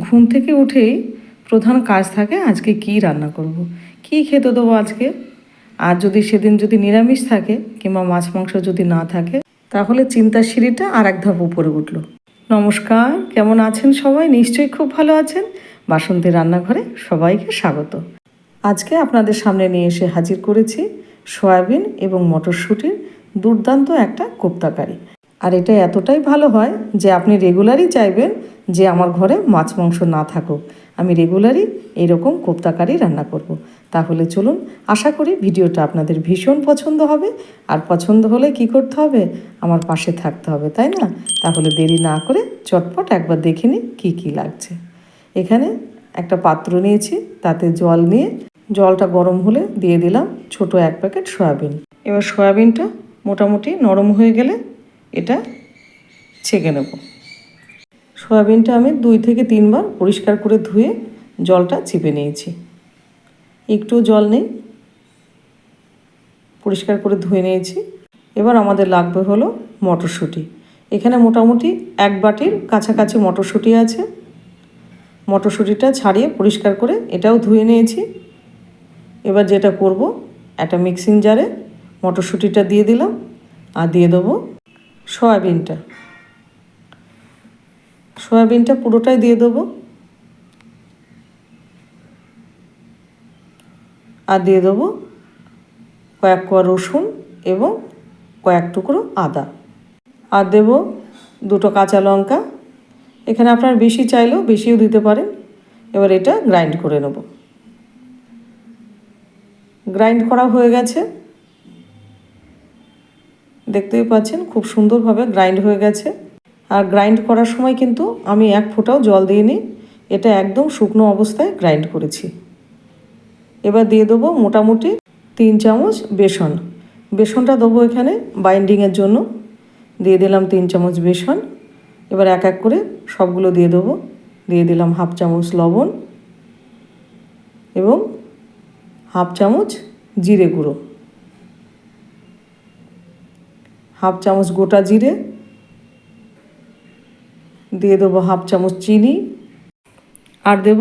ঘুম থেকে উঠেই প্রধান কাজ থাকে আজকে কি রান্না করব। কি খেতে দেবো আজকে? আর যদি সেদিন যদি নিরামিষ থাকে কিংবা মাছ মাংস যদি না থাকে, তাহলে চিন্তার সিঁড়িটা আর এক ধাপ উপরে উঠল। নমস্কার, কেমন আছেন সবাই? নিশ্চয়ই খুব ভালো আছেন। বাসন্তী রান্নাঘরে সবাইকে স্বাগত। আজকে আপনাদের সামনে নিয়ে এসে হাজির করেছি সয়াবিন এবং মটরশুঁটির দুর্দান্ত একটা কোপ্তাকারি। আর এটা এতটাই ভালো হয় যে আপনি রেগুলারই চাইবেন যে আমার ঘরে মাছ, মাংস না থাকুক, আমি রেগুলারই এইরকম কোপ্তাকারি রান্না করব। তাহলে চলুন, আশা করি ভিডিওটা আপনাদের ভীষণ পছন্দ হবে। আর পছন্দ হলে কি করতে হবে? আমার পাশে থাকতে হবে, তাই না? তাহলে দেরি না করে চটপট একবার দেখে নিই কী কী লাগছে। এখানে একটা পাত্র নিয়েছি, তাতে জল নিয়ে জলটা গরম হলে দিয়ে দিলাম ছোট এক প্যাকেট সয়াবিন। এবার সয়াবিনটা মোটামুটি নরম হয়ে গেলে এটা ছেঁকে নেব। সয়াবিনটা আমি দুই থেকে তিনবার পরিষ্কার করে ধুয়ে জলটা চিপে নিয়েছি। একটু জল নেই। পরিষ্কার করে ধুয়ে নিয়েছি। এবার আমাদের লাগবে হলো মটরশুঁটি। এখানে মোটামুটি এক বাটির কাছাকাছি মটরশুঁটি আছে। মটরশুঁটিটা ছাড়িয়ে পরিষ্কার করে এটাও ধুয়ে নিয়েছি। এবার যেটা করব, একটা মিক্সিং জারে মটরশুঁটিটা দিয়ে দিলাম। আর দিয়ে দেবো সয়াবিনটা। সয়াবিনটা পুরোটাই দিয়ে দেবো। আর দিয়ে দেবো কয়েক কোয়া রসুন এবং কয়েক টুকরো আদা। আর দেব দুটো কাঁচা লঙ্কা। এখানে আপনার বেশি চাইলেও বেশিও দিতে পারেন। এবার এটা গ্রাইন্ড করে নেব। গ্রাইন্ড করা হয়ে গেছে। দেখতেই পাচ্ছেন খুব সুন্দরভাবে গ্রাইন্ড হয়ে গেছে। আর গ্রাইন্ড করার সময় কিন্তু আমি এক ফোঁটাও জল দিইনি। এটা একদম শুকনো অবস্থায় গ্রাইন্ড করেছি। এবার দিয়ে দেবো মোটামুটি তিন চামচ বেসন। বেসনটা দেবো এখানে বাইন্ডিংয়ের জন্য। দিয়ে দিলাম তিন চামচ বেসন। এবার এক এক করে সবগুলো দিয়ে দেবো। দিয়ে দিলাম হাফ চামচ লবণ এবং হাফ চামচ জিরে গুঁড়ো। হাফ চামচ গোটা জিরে দিয়ে দেবো হাফ চামচ চিনি আর দেব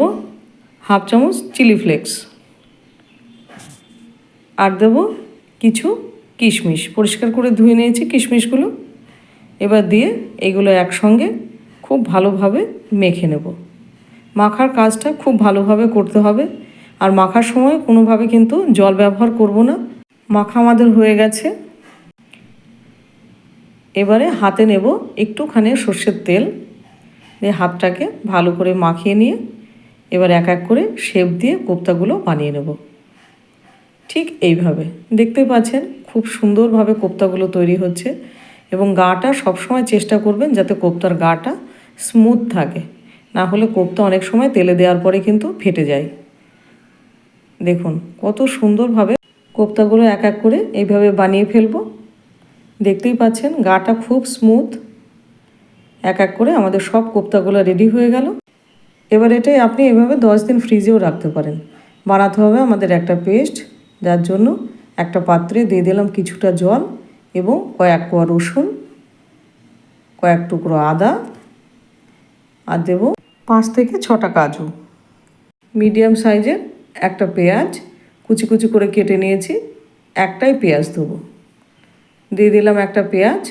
হাফ চামচ চিলি ফ্লেক্স। আর দেব কিছু কিশমিশ। পরিষ্কার করে ধুয়ে নিয়েছি কিশমিশগুলো। এবার দিয়ে এগুলো একসঙ্গে খুব ভালোভাবে মেখে নেব। মাখার কাজটা খুব ভালোভাবে করতে হবে। আর মাখার সময় কোনোভাবে কিন্তু জল ব্যবহার করব না। মাখা আমাদের হয়ে গেছে। এবারে হাতে নেব একটুখানি সর্ষের তেল। দিয়ে হাতটাকে ভালো করে মাখিয়ে নিয়ে এবার এক এক করে শেপ দিয়ে কোপ্তাগুলো বানিয়ে নেব। ঠিক এইভাবে। দেখতে পাচ্ছেন খুব সুন্দরভাবে কোপ্তাগুলো তৈরি হচ্ছে এবং গাটা সবসময় চেষ্টা করবেন যাতে কোপ্তার গাটা স্মুথ থাকে। না হলে কোপ্তা অনেক সময় তেলে দেওয়ার পরে কিন্তু ফেটে যায়। দেখুন কত সুন্দরভাবে কোপ্তাগুলো এক এক করে এইভাবে বানিয়ে ফেলব। দেখতেই পাচ্ছেন গাটা খুব স্মুথ। এক এক করে আমাদের সব কোপ্তাগুলো রেডি হয়ে গেল। এবার এটাই আপনি এভাবে দশ দিন ফ্রিজেও রাখতে পারেন। বানাতে হবে আমাদের একটা পেস্ট যার জন্য একটা পাত্রে দিয়ে দিলাম কিছুটা জল এবং কয়েক কোয়া রসুন, কয়েক টুকরো আদা আর দেব পাঁচ থেকে ছটা কাজু। মিডিয়াম সাইজের একটা পেঁয়াজ কুচি কুচি করে কেটে নিয়েছি, একটাই পেঁয়াজ দেবো। দিয়ে দিলাম একটা পেঁয়াজ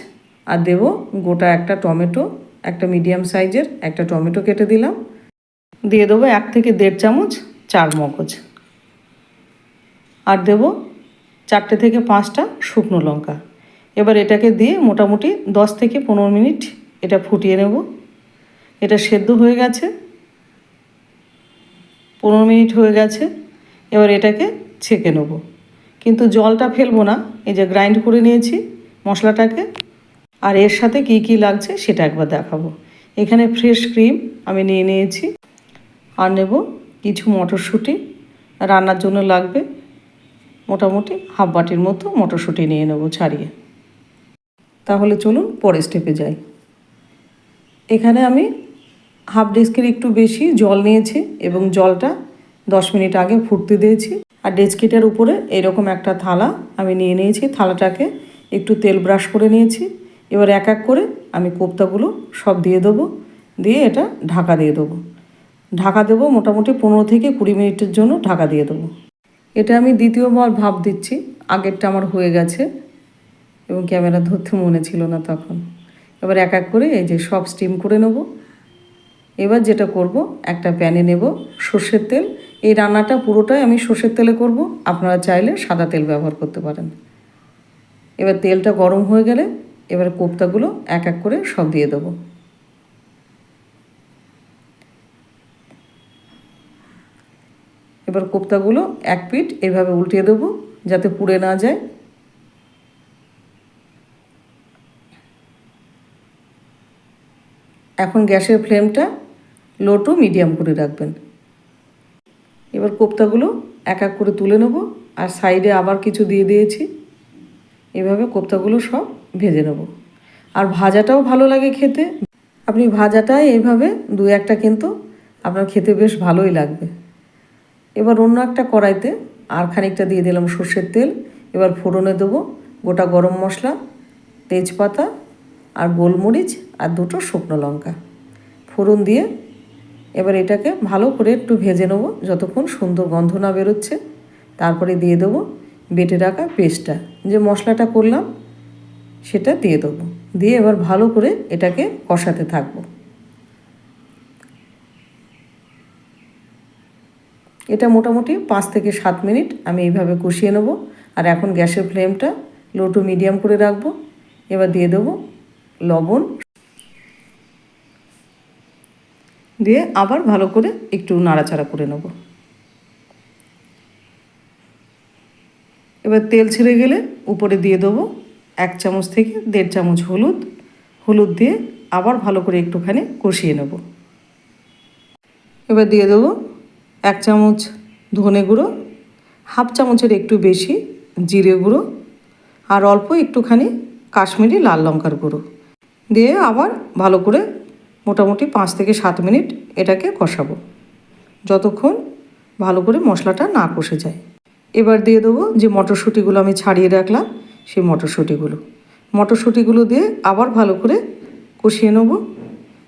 আর দেব গোটা একটা টমেটো একটা মিডিয়াম সাইজের একটা টমেটো কেটে দিলাম। দিয়ে দেবো এক থেকে দেড় চামচ চার মগজ। আর দেব চারটে থেকে পাঁচটা শুকনো লঙ্কা। এবার এটাকে দিয়ে মোটামুটি দশ থেকে পনেরো মিনিট এটা ফুটিয়ে নেব। এটা সেদ্ধ হয়ে গেছে। পনেরো মিনিট হয়ে গেছে। এবার এটাকে ছেঁকে নেব। কিন্তু জলটা ফেলব না, এই যে গ্রাইন্ড করে নিয়েছি মশলাটাকে। আর এর সাথে কি কি লাগছে সেটা একবার দেখাবো। এখানে ফ্রেশ ক্রিম আমি নিয়ে নিয়েছি। আর নেব কিছু মটরশুঁটি। রান্নার জন্য লাগবে মোটামুটি হাফ বাটির মতো মটরশুঁটি নিয়ে নেব ছাড়িয়ে। তাহলে চলুন পরে স্টেপে যাই। এখানে আমি হাফ ডেস্কের একটু বেশি জল নিয়েছি এবং জলটা দশ মিনিট আগে ফুটতে দিয়েছি। আর ডেস্কিটার উপরে এরকম একটা থালা আমি নিয়ে নিয়েছি। থালাটাকে একটু তেল ব্রাশ করে নিয়েছি। এবার এক এক করে আমি কোপ্তাগুলো সব দিয়ে দেবো, দিয়ে এটা ঢাকা দিয়ে দেবো। ঢাকা দেবো মোটামুটি পনেরো থেকে কুড়ি মিনিটের জন্য ঢাকা দিয়ে দেবো। এটা আমি দ্বিতীয়বার ভাব দিচ্ছি, আগেরটা আমার হয়ে গেছে এবং ক্যামেরা ধরতে মনে ছিল না তখন। এবার এক এক করে এই যে সব স্টিম করে নেব। এবার যেটা করব, একটা প্যানে নেব সর্ষের তেল। এই রান্নাটা পুরোটাই আমি সর্ষের তেলে করব, আপনারা চাইলে সাদা তেল ব্যবহার করতে পারেন। এবার তেলটা গরম হয়ে গেলে এবার কোপ্তাগুলো এক এক করে সব দিয়ে দেবো। এবার কোপ্তাগুলো এক পিঠ এভাবে উল্টিয়ে দেবো যাতে পুড়ে না যায়। এখন গ্যাসের ফ্লেমটা লো টু মিডিয়াম করে রাখবেন। এবার কোপ্তাগুলো এক এক করে তুলে নেব আর সাইডে আবার কিছু দিয়ে দিয়েছি। এভাবে কোপ্তাগুলো সব ভেজে নেব। আর ভাজাটাও ভালো লাগে খেতে। আপনি ভাজাটাই এইভাবে দু একটা কিন্তু আপনার খেতে বেশ ভালোই লাগবে। এবার অন্য একটা কড়াইতে আর খানিকটা দিয়ে দিলাম সর্ষের তেল। এবার ফোড়নে দেবো গোটা গরম মশলা, তেজপাতা আর গোলমরিচ আর দুটো শুকনো লঙ্কা। ফোড়ন দিয়ে এবার এটাকে ভালো করে একটু ভেজে নেব যতক্ষণ সুন্দর গন্ধ না বেরোচ্ছে। তারপরে দিয়ে দেবো বেটে রাখা পেস্টটা। যে মশলাটা করলাম সেটা দিয়ে দেবো। দিয়ে এবার ভালো করে এটাকে কষাতে থাকব। এটা মোটামুটি পাঁচ থেকে সাত মিনিট আমি এইভাবে কষিয়ে নেব। আর এখন গ্যাসের ফ্লেমটা লো টু মিডিয়াম করে রাখব। এবার দিয়ে দেবো লবণ। দিয়ে আবার ভালো করে একটু নাড়াচাড়া করে নেব। এবার তেল ছেড়ে গেলে উপরে দিয়ে দেবো এক চামচ থেকে দেড় চামচ হলুদ হলুদ দিয়ে আবার ভালো করে একটুখানি কষিয়ে নেব। এবার দিয়ে দেবো এক চামচ ধনে গুঁড়ো, হাফ চামচের একটু বেশি জিরে গুঁড়ো আর অল্প একটুখানি কাশ্মীরি লাল লঙ্কার গুঁড়ো দিয়ে আবার ভালো করে মোটামুটি পাঁচ থেকে সাত মিনিট এটাকে কষাবো যতক্ষণ ভালো করে মশলাটা না কষে যায়। এবার দিয়ে দেবো যে মটরশুঁটিগুলো আমি ছাড়িয়ে রাখলাম সেই মটরশুঁটিগুলো। মটরশুঁটিগুলো দিয়ে আবার ভালো করে কষিয়ে নেব।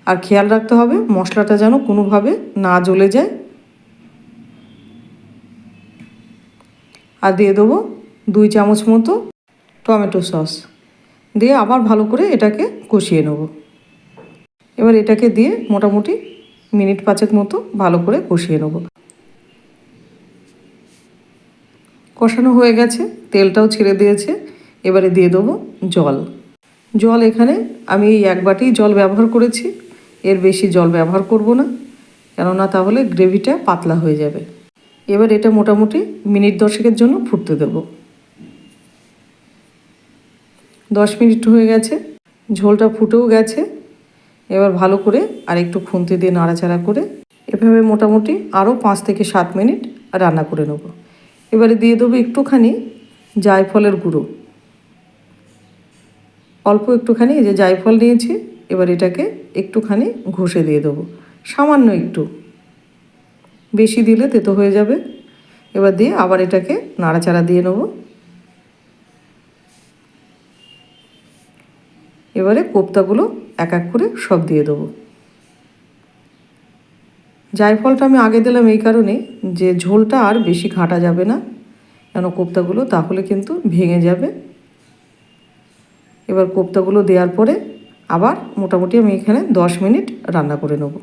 আর খেয়াল রাখতে হবে, মশলাটা যেন কোনোভাবে না জ্বলে যায়। আর দিয়ে দেবো দুই চামচ মতো টমেটো সস। দিয়ে আবার ভালো করে এটাকে কষিয়ে নেব। এবার এটাকে দিয়ে মোটামুটি মিনিট পাঁচেক মতো ভালো করে কষিয়ে নেব। কষানো হয়ে গেছে, তেলটাও ছেড়ে দিয়েছে। এবারে দিয়ে দেবো জল। জল এখানে আমি এই এক বাটি জল ব্যবহার করেছি। এর বেশি জল ব্যবহার করব না, কেননা তাহলে গ্রেভিটা পাতলা হয়ে যাবে। এবার এটা মোটামুটি মিনিট দশেকের জন্য ফুটতে দেব। দশ মিনিট হয়ে গেছে, ঝোলটা ফুটেও গেছে। এবার ভালো করে আর একটু খুন্তি দিয়ে নাড়াচাড়া করে এভাবে মোটামুটি আরও পাঁচ থেকে সাত মিনিট রান্না করে নেব। এবারে দিয়ে দেবো একটুখানি জায়ফলের গুঁড়ো। অল্প একটুখানি যে জায়ফল নিয়েছি, এবার এটাকে একটুখানি ঘষে দিয়ে দেবো। সামান্য একটু। বেশি দিলে তেতো হয়ে যাবে। এবার দিয়ে আবার এটাকে নাড়াচাড়া দিয়ে নেব। এবারে কোপ্তাগুলো এক এক করে সব দিয়ে দেবো। জায়ফলটা আমি আগে দিলাম এই কারণে যে ঝোলটা আর বেশি ঘাঁটা যাবে না। কেন কোপ্তাগুলো তাহলে কিন্তু ভেঙে যাবে। এবার কোপ্তাগুলো দেওয়ার পরে আবার মোটামুটি আমি এখানে দশ মিনিট রান্না করে নেব।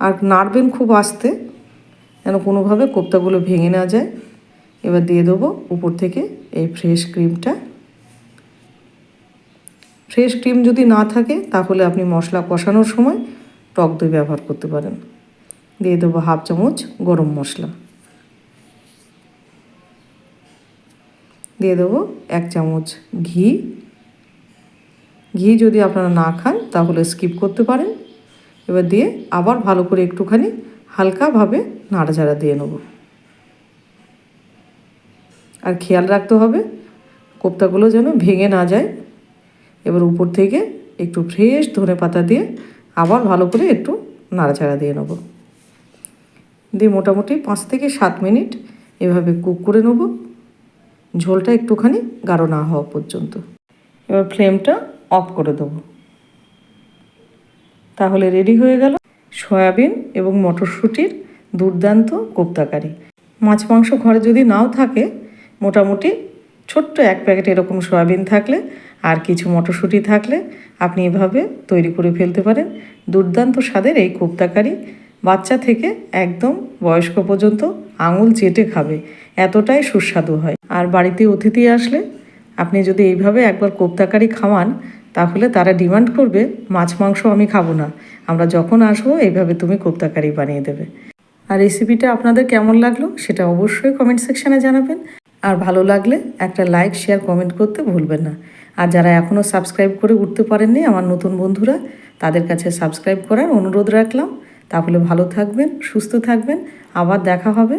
আর নাড়বেন খুব আস্তে, যেন কোনোভাবে কোপ্তাগুলো ভেঙে না যায়। এবার দিয়ে দেবো উপর থেকে এই ফ্রেশ ক্রিমটা। ফ্রেশ ক্রিম যদি না থাকে, তাহলে আপনি মশলা কষানোর সময় টক দই ব্যবহার করতে পারেন। দিয়ে দেবো হাফ চামচ গরম মশলা। দিয়ে দেবো এক চামচ ঘি। ঘি যদি আপনারা না খান, তাহলে স্কিপ করতে পারেন। এবার দিয়ে আবার ভালো করে একটুখানি হালকাভাবে নাড়াচাড়া দিয়ে নেব। আর খেয়াল রাখতে হবে, কোপ্তাগুলো যেন ভেঙে না যায়। এবার উপর থেকে একটু ফ্রেশ ধনে পাতা দিয়ে আবার ভালো করে একটু নাড়াচাড়া দিয়ে নেব। দিয়ে মোটামুটি পাঁচ থেকে সাত মিনিট এভাবে কুক করে নেব। ঝোলটা একটুখানি গাঢ় না হওয়া পর্যন্ত। এবার ফ্লেমটা অফ করে দেবো। তাহলে রেডি হয়ে গেল সয়াবিন এবং মটরশুঁটির দুর্দান্ত কোপ্তাকারি। মাছ মাংস ঘরে যদি নাও থাকে, মোটামুটি ছোট্ট এক প্যাকেট এরকম সয়াবিন থাকলে আর কিছু মটরশুঁটি থাকলে আপনি এভাবে তৈরি করে ফেলতে পারেন। দুর্দান্ত স্বাদের এই কোপ্তাকারি বাচ্চা থেকে একদম বয়স্ক পর্যন্ত আঙুল চেটে খাবে। এতটাই সুস্বাদু হয়। আর বাড়িতে অতিথি আসলে আপনি যদি এইভাবে একবার কোপ্তাকারি খাওয়ান, তাহলে তারা ডিমান্ড করবে, মাছ, মাংস আমি খাব না। আমরা যখন আসব, এইভাবে তুমি কোপ্তাকারি বানিয়ে দেবে। আর রেসিপিটা আপনাদের কেমন লাগল, সেটা অবশ্যই কমেন্ট সেকশানে জানাবেন। আর ভালো লাগলে একটা লাইক শেয়ার কমেন্ট করতে ভুলবেন না। আর যারা এখনও সাবস্ক্রাইব করে উঠতে পারেননি, আমার নতুন বন্ধুরা, তাদের কাছে সাবস্ক্রাইব করার অনুরোধ রাখলাম। তাহলে ভালো থাকবেন, সুস্থ থাকবেন। আবার দেখা হবে